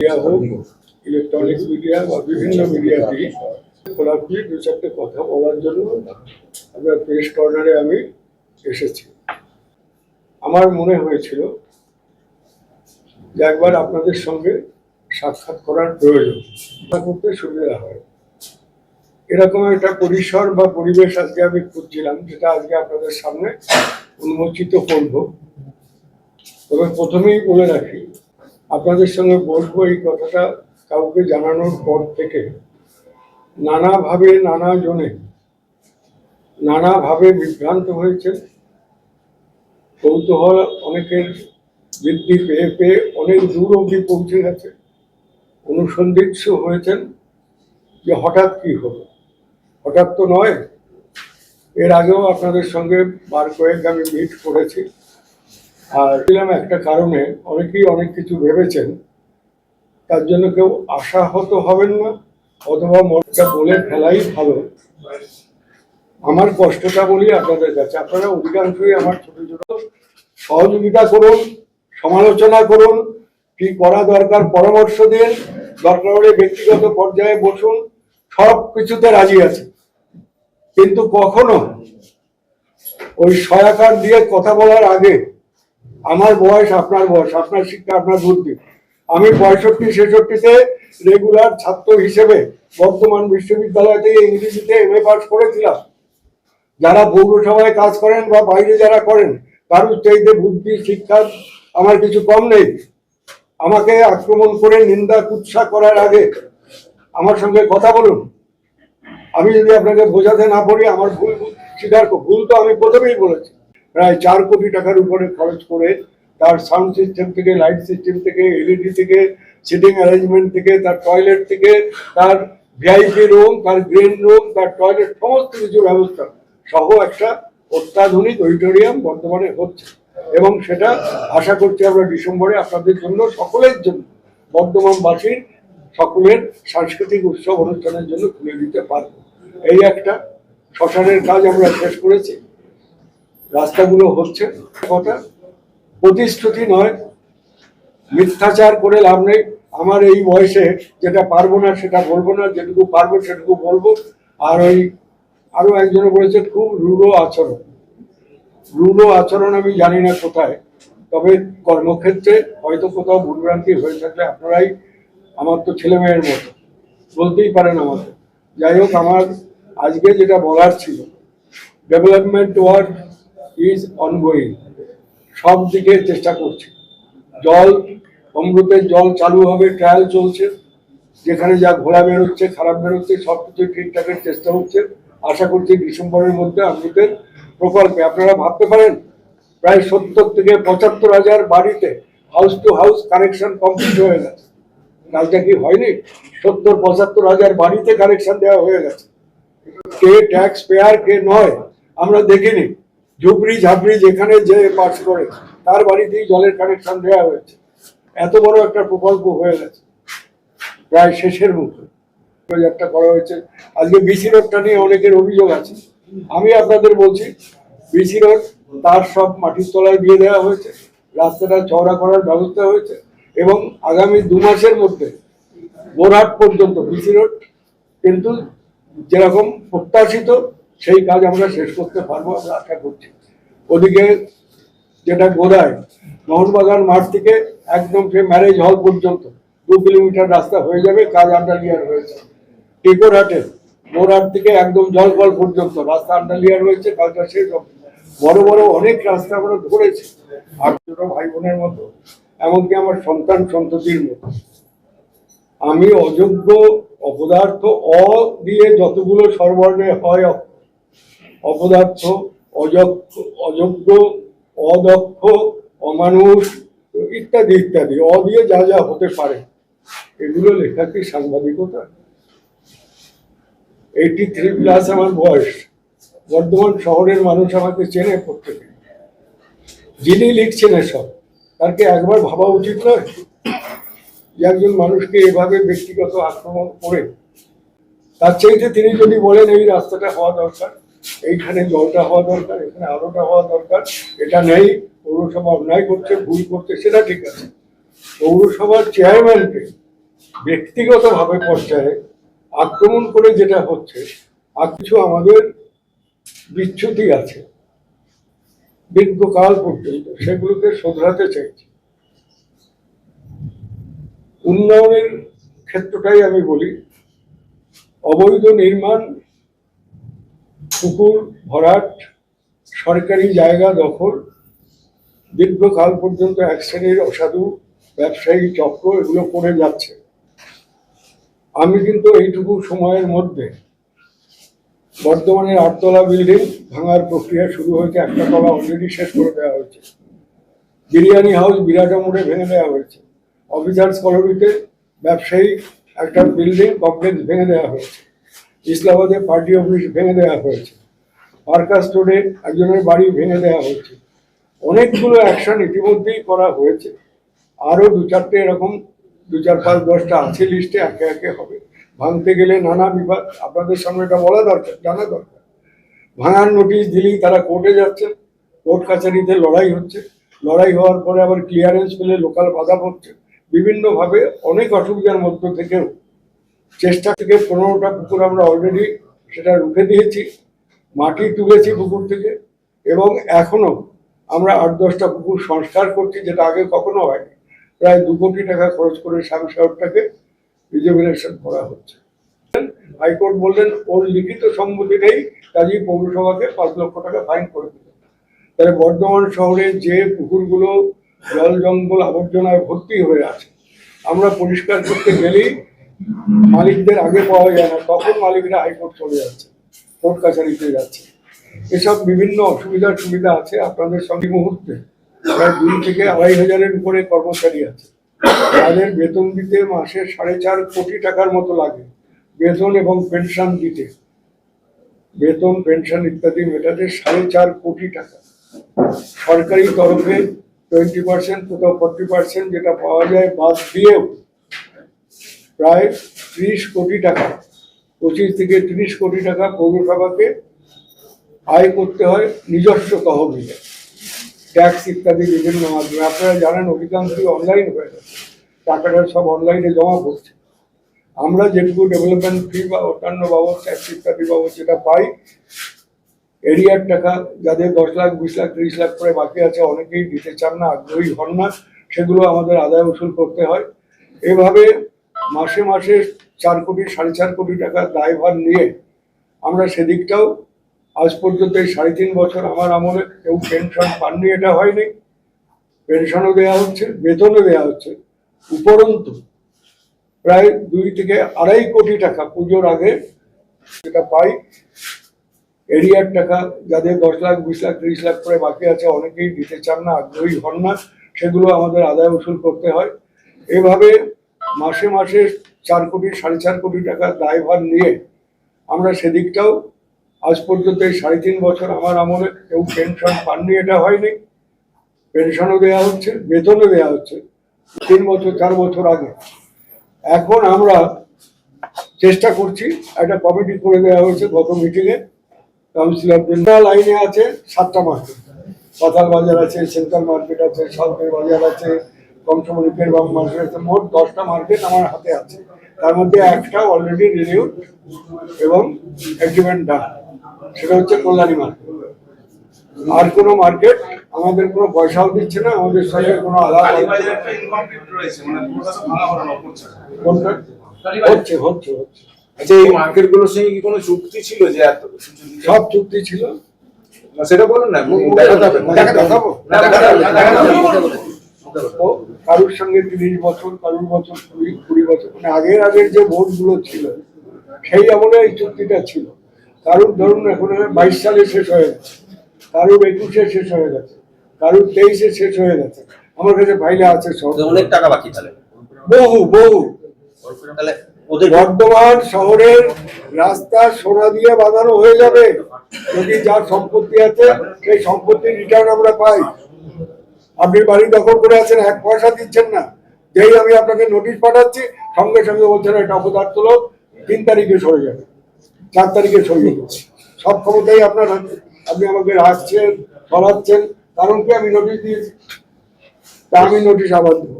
Media হোক electronics media বা বিভিন্ন মিডিয়াতেই খোলাখুলি দু চারটে কথা বলার জন্য আপনার প্রেস কর্নারে আমি এসেছি। আমার মনে হয়েছিল যে একবার আপনাদের সঙ্গে সাক্ষাৎ করার প্রয়োজন করতে সুবিধা হয়। এরকম একটা পরিসর বা পরিবেশ আজকে আমি খুঁজছিলাম, যেটা আজকে আপনাদের সামনে উন্মোচিত করব। তবে প্রথমেই বলে রাখি আপনাদের সঙ্গে বলব এই কথাটা কাউকে জানানোর পর থেকে। নানাভাবে নানা জনে নানাভাবে বিভ্রান্ত হয়েছে কৌতূহল অনেকের বৃদ্ধি পেয়ে পেয়ে অনেক দূর অবধি পৌঁছে গেছে। অনুসন্ধিৎস হয়েছেন যে হঠাৎ কি হলো? হঠাৎ তো নয়। এর আগেও আপনাদের সঙ্গে বার কয়েক আমি মিট করেছি। আর দিলাম একটা কারণে অনেকেই অনেক কিছু ভেবেছেন, তার জন্য কেউ আশাহত হবেন না, অথবা মনটা বলে ফেলাই ভালো। আমার কষ্টটা বলি আপনাদের কাছে। আপনারা অধিকাংশই আমার ছোট ছোট। সহযোগিতা করুন, সমালোচনা করুন, কি করা দরকার পরামর্শ দিন, দরকার হলে ব্যক্তিগত পর্যায়ে বসুন, সব কিছুতে রাজি আছে। কিন্তু কখনো ওই সয়াকার দিয়ে কথা বলার আগে আমার বয়স আপনার বয়স, আপনার শিক্ষা, আপনার বুদ্ধি। আমি পঁয়ষট্টি, ছেষট্টিতে রেগুলার ছাত্র হিসেবে বর্তমান বিশ্ববিদ্যালয় থেকে ইংরেজিতে এম এ পাস করেছিলাম। যারা পৌরসভায় কাজ করেন বা বাইরে যারা করেন, কারোর চাইতে বুদ্ধি, শিক্ষা আমার কিছু কম নেই। আমাকে আক্রমণ করে নিন্দা, কুৎসা করার আগে আমার সঙ্গে কথা বলুন। আমি যদি আপনাকে বোঝাতে না পারি, আমার ভুল স্বীকার ভুল তো আমি প্রথমেই বলেছি। প্রায় চার কোটি টাকার উপরে খরচ করে তার সাউন্ড সিস্টেম থেকে লাইট সিস্টেম থেকে এলইডি থেকে সিটিং অ্যারেঞ্জমেন্ট থেকে, তার টয়লেট থেকে, তার ভিআইপি রুম তার গ্রিন রুম তার টয়লেট সমস্ত কিছু ব্যবস্থা সহ একটা অত্যাধুনিক অডিটোরিয়াম বর্তমানে হচ্ছে। এবং সেটা আশা করছি আমরা ডিসেম্বরে আপনাদের জন্য, সকলের জন্য, বর্ধমানবাসীর সকলের সাংস্কৃতিক উৎসব অনুষ্ঠানের জন্য খুলে দিতে পারব। এই একটা শ্মশানের কাজ আমরা শেষ করেছি। রাস্তাগুলো হচ্ছে কথা। প্রতিশ্রুতি নয়। মিথ্যাচার করে লাভ নেই। আমার এই বয়সে যেটা পারব না, সেটা বলব না। যেটুকু পারব, সেটুকু বলব। আর ওই আরও একজনে বলেছে, খুব রূঢ় আচরণ। রূঢ় আচরণ আমি জানি না কোথায়। তবে কর্মক্ষেত্রে হয়তো কোথাও ভুলভ্রান্তি হয়ে থাকলে আপনারাই আমার তো ছেলে মেয়ের মতো। বলতেই পারেন আমাকে। যাই হোক, আমার আজকে যেটা বলার ছিল, ডেভেলপমেন্ট ওয়ার্ক ইজ অনগোয়িং সব দিকে চেষ্টা করছে। জল অমৃতের জল চালু হবে ট্রায়াল চলছে। যেখানে যা ঘোরা বেরোচ্ছে, খারাপ বেরোচ্ছে, সব কিছু ঠিকঠাকের চেষ্টা হচ্ছে। আশা করছি ডিসেম্বরের মধ্যে অমৃতের প্রকল্পে। আপনারা ভাবতে পারেন, প্রায় সত্তর থেকে পঁচাত্তর হাজার বাড়িতে house to house connection complete হয়ে গেছে। কাজটা কি হয়নি? সত্তর, পঁচাত্তর হাজার বাড়িতে কানেকশন দেওয়া হয়ে গেছে। কে ট্যাক্স পেয়ার কে নয়, আমরা দেখিনি। ঝুপড়ি ঝাপড়ি যেখানে যে পাস করে, তার বাড়িতেই জলের কানেকশন দেওয়া হয়েছে। এত বড় একটা প্রকল্প হয়ে গেছে। প্রায় শেষের মুখে। প্রজেক্টটা করা হয়েছে। আজকে বিসি রোডটা নিয়ে অনেকের অভিযোগ আছে। আমি আপনাদের বলছি বিসি রোড তার সব মাটির তলায় দিয়ে দেওয়া হয়েছে। রাস্তাটা চওড়া করার ব্যবস্থা হয়েছে এবং আগামী দু মাসের মধ্যে বোরহাট পর্যন্ত বিসি রোড কিন্তু যেরকম প্রত্যাশিত সেই কাজ আমরা শেষ করতে পারব, আমরা আশা করছি। ওদিকে যেটা গোদায় মোহনবাগান মাঠ থেকে একদম সে ম্যারেজ হল পর্যন্ত, দু কিলোমিটার রাস্তা হয়ে যাবে, কাজ আন্ডারলিয়ার হয়েছে। টিকোরহাটে মোরহাট থেকে একদম জলকল পর্যন্ত রাস্তা আন্ডারলিয়ার হয়েছে, কাজটা শেষ হবে। বড় বড় অনেক রাস্তা আমরা ধরেছি, আর ছোট ভাই বোনের মতো, এমনকি আমার সন্তান সন্ততির মতো। আমি অযোগ্য, অপদার্থ, অ দিয়ে যতগুলো স্বরবর্ণে হয় অপদার্থ অযোগ্য অযোগ্য, অদক্ষ, অমানুষ, ইত্যাদি ইত্যাদি। অ দিয়ে যা যা হতে পারে। এগুলো লেখা কি সাংবাদিকতা? এইটি থ্রি প্লাস আমার বয়স। বর্ধমান শহরের মানুষ আমাকে চেনে প্রত্যেকে। যিনি লিখছেন এসব, তাকে একবার ভাবা উচিত নয় যে একজন মানুষকে এভাবে ব্যক্তিগত আক্রমণ করে। তার চাইতে তিনি যদি বলেন এই রাস্তাটা হওয়া দরকার এইখানে জলটা হওয়া দরকার, এখানে আলোটা হওয়া দরকার। এটা নেই, পৌরসভা অন্যায় করছে, ভুল করছে, সেটা ঠিক আছে। পৌরসভার চেয়ারম্যানকে ব্যক্তিগতভাবে পর্যায়ে আক্রমণ করে যেটা হচ্ছে, আর কিছু আমাদের বিচ্যুতি আছে। দীর্ঘকাল পর্যন্ত সেগুলোকে শোধরাতে চাইছি। উন্নয়নের ক্ষেত্রটাই আমি বলি, অবৈধ নির্মাণ পুকুর, ভরাট, সরকারি জায়গা দখল, দীর্ঘকাল পর্যন্ত এক শ্রেণির অসাধু ব্যবসায়ী চক্র এগুলো করে যাচ্ছে। আমি কিন্তু এইটুকু সময়ের মধ্যে বর্ধমানের আটতলা বিল্ডিং ভাঙার প্রক্রিয়া শুরু হয়েছে, একটা তলা অলরেডি শেষ করে দেওয়া হয়েছে। বিরিয়ানি হাউস বিরাটা মোড়ে ভেঙে দেওয়া হয়েছে। অফিসার্স কলোনিতে ব্যবসায়ী একটা বিল্ডিং কমপ্লেক্স ভেঙে দেওয়া হয়েছে। ইসলামাবাদে পার্টি অফিস ভেঙে দেওয়া হয়েছে। পার্কাস রোডে একজনের বাড়ি ভেঙে দেওয়া হয়েছে। অনেকগুলো অ্যাকশন ইতিমধ্যেই করা হয়েছে। আরও দু চারটে এরকম, দু চার পাঁচ দশটা আছে লিস্টে একে একে হবে। ভাঙতে গেলে নানা বিভাগ, আপনাদের সামনে এটা বলা দরকার, জানা দরকার। ভাঙার নোটিশ দিলেই তারা কোর্টে যাচ্ছেন কোর্ট কাছারিতে লড়াই হচ্ছে। লড়াই হওয়ার পরে আবার ক্লিয়ারেন্স পেলে লোকাল বাধা পড়ছে। বিভিন্নভাবে অনেক অসুবিধার মধ্য থেকেও চেষ্টা থেকে পনেরোটা পুকুর আমরা অলরেডি সেটা রুখে দিয়েছি, মাটি তুলেছি পুকুর থেকে, এবং এখনও আমরা আট দশটা পুকুর সংস্কার করছি, যেটা আগে কখনো হয়নি। প্রায় দু কোটি টাকা খরচ করে সাংসদটাকে রিজুভিনেশন করা হচ্ছে। হাইকোর্ট বললেন, ওর লিখিত সম্মতি নেই কাজেই পৌরসভাকে পাঁচ লক্ষ টাকা ফাইন করে দিলেন তাহলে বর্ধমান শহরে যে পুকুরগুলো জল জঙ্গল আবর্জনায় ভর্তি হয়ে আছে, আমরা পরিষ্কার করতে গেলেই মালিকদের আগে পাওয়া যায় না, তখন মালিকরা হাইকোর্ট চলে যাচ্ছে, কোর্ট কাছারিতে যাচ্ছে। এসব বিভিন্ন অসুবিধার সুবিধা আছে আপনাদের সঙ্গে মুহূর্তে। প্রায় দুই থেকে আড়াই হাজারের উপরে কর্মচারী আছে। তাদের বেতন দিতে মাসে সাড়ে চার কোটি টাকার মতো লাগে, বেতন এবং পেনশন দিতে। বেতন, পেনশন ইত্যাদি মেটাতে সাড়ে চার কোটি টাকা। সরকারি তরফে টোয়েন্টি পার্সেন্ট কোথাও ফর্টি পার্সেন্ট যেটা পাওয়া যায় বাদ দিয়েও প্রায় ত্রিশ কোটি টাকা, পঁচিশ থেকে ত্রিশ কোটি টাকা পৌরসভাকে আয় করতে হয় নিজস্ব তহবিলে। ট্যাক্স ইত্যাদি বিভিন্ন মাধ্যমে। আপনারা জানেন অধিকাংশই অনলাইন হয়ে গেছে টাকাটা সব অনলাইনে জমা পড়ছে। আমরা যেটুকু ডেভেলপমেন্ট ফি বা অন্যান্য বাবদ ট্যাক্স ইত্যাদি বাবদ যেটা পাই এরিয়ার টাকা যাদের দশ লাখ, বিশ লাখ, ত্রিশ লাখ করে বাকি আছে, অনেকেই দিতে চান না, আগ্রহী হন না, সেগুলো আমাদের আদায় উসুল করতে হয়। এভাবে মাসে মাসে চার কোটি, সাড়ে চার কোটি টাকা দায়ভার নিয়ে আমরা সেদিকটাও আজ পর্যন্ত এই সাড়ে তিন বছর আমার আমলে কেউ পেনশন পাননি, এটা হয়নি। পেনশনও দেওয়া হচ্ছে, বেতনও দেওয়া হচ্ছে। উপরন্তু প্রায় দুই থেকে আড়াই কোটি টাকা পুজোর আগে যেটা পাই, এরিয়ার টাকা যাদের দশ লাখ, বিশ লাখ, ত্রিশ লাখ করে বাকি আছে, অনেকেই দিতে চান না, আগ্রহী হন না, সেগুলো আমাদের আদায় উসুল করতে হয়। এভাবে মাসে মাসে চার কোটি, সাড়ে চার কোটি টাকা দায়ভার নিয়ে আমরা সেদিকটাও আজ পর্যন্ত এই সাড়ে তিন বছর আমার আমলে কেউ পেনশন পাননি, এটা হয়নি। পেনশনও দেওয়া হচ্ছে, বেতনও দেওয়া হচ্ছে। তিন বছর, চার বছর আগে। এখন আমরা চেষ্টা করছি, একটা কমিটি করে দেওয়া হয়েছে গত মিটিংয়ে। কাউন্সিলরদের লাইনে আছে সাতটা মার্কেট পাতাল বাজার আছে, সেন্ট্রাল মার্কেট আছে সরকারি বাজার আছে কমসমনি পেরবাম মার্কেট আছে। মোট দশটা মার্কেট আমার হাতে আছে। তার মধ্যে একটা অলরেডি রিনিউড এবং এগ্রিমেন্ট ডান সেটা হচ্ছে কল্যাণী মার্কেট। আর কোনো মার্কেট আমাদের কোনো পয়সাও দিচ্ছে না আমাদের সঙ্গে কোনো আলাদা মানে হচ্ছে। হচ্ছে হচ্ছে হচ্ছে। আচ্ছা এই মার্কেটগুলোর সঙ্গে কি কোনো চুক্তি ছিল যে এত সব চুক্তি ছিল। সেটা বলুন না দেখাতে হবে? ও কারুর সঙ্গে তিরিশ বছর কারুর বছর কুড়ি কুড়ি বছর মানে আগের আগের যে ভোটগুলো ছিল সেই আমলে এই চুক্তিটা ছিল। কারুর ধরুন এখন বাইশ সালে শেষ হয়ে গেছে কারুর একুশে শেষ হয়ে গেছে কারুর তেইশে শেষ হয়ে গেছে আমার কাছে ফাইলে আছে সব। অনেক টাকা বাকি তাহলে? বহু বহু। তাহলে বর্ধমান শহরের রাস্তা সোনা দিয়ে বাঁধানো হয়ে যাবে। যদি যার সম্পত্তি আছে সেই সম্পত্তির রিটার্ন আমরা পাই। আপনি বাড়ি দখল করে আছেন, এক পয়সা দিচ্ছেন না। যেই আমি আপনাকে নোটিশ পাঠাচ্ছি, সঙ্গে সঙ্গে বলছেন এটা অপদার্থ লোক, তিন তারিখে সরে যাবে। চার তারিখে সরে যাবে সব ক্ষমতাই আপনার হাতে। আপনি আমাকে রাখছেন, সরাচ্ছেন, কারণ কি আমি নোটিশ দিয়েছি? তা আমি নোটিশ আবার দেবো।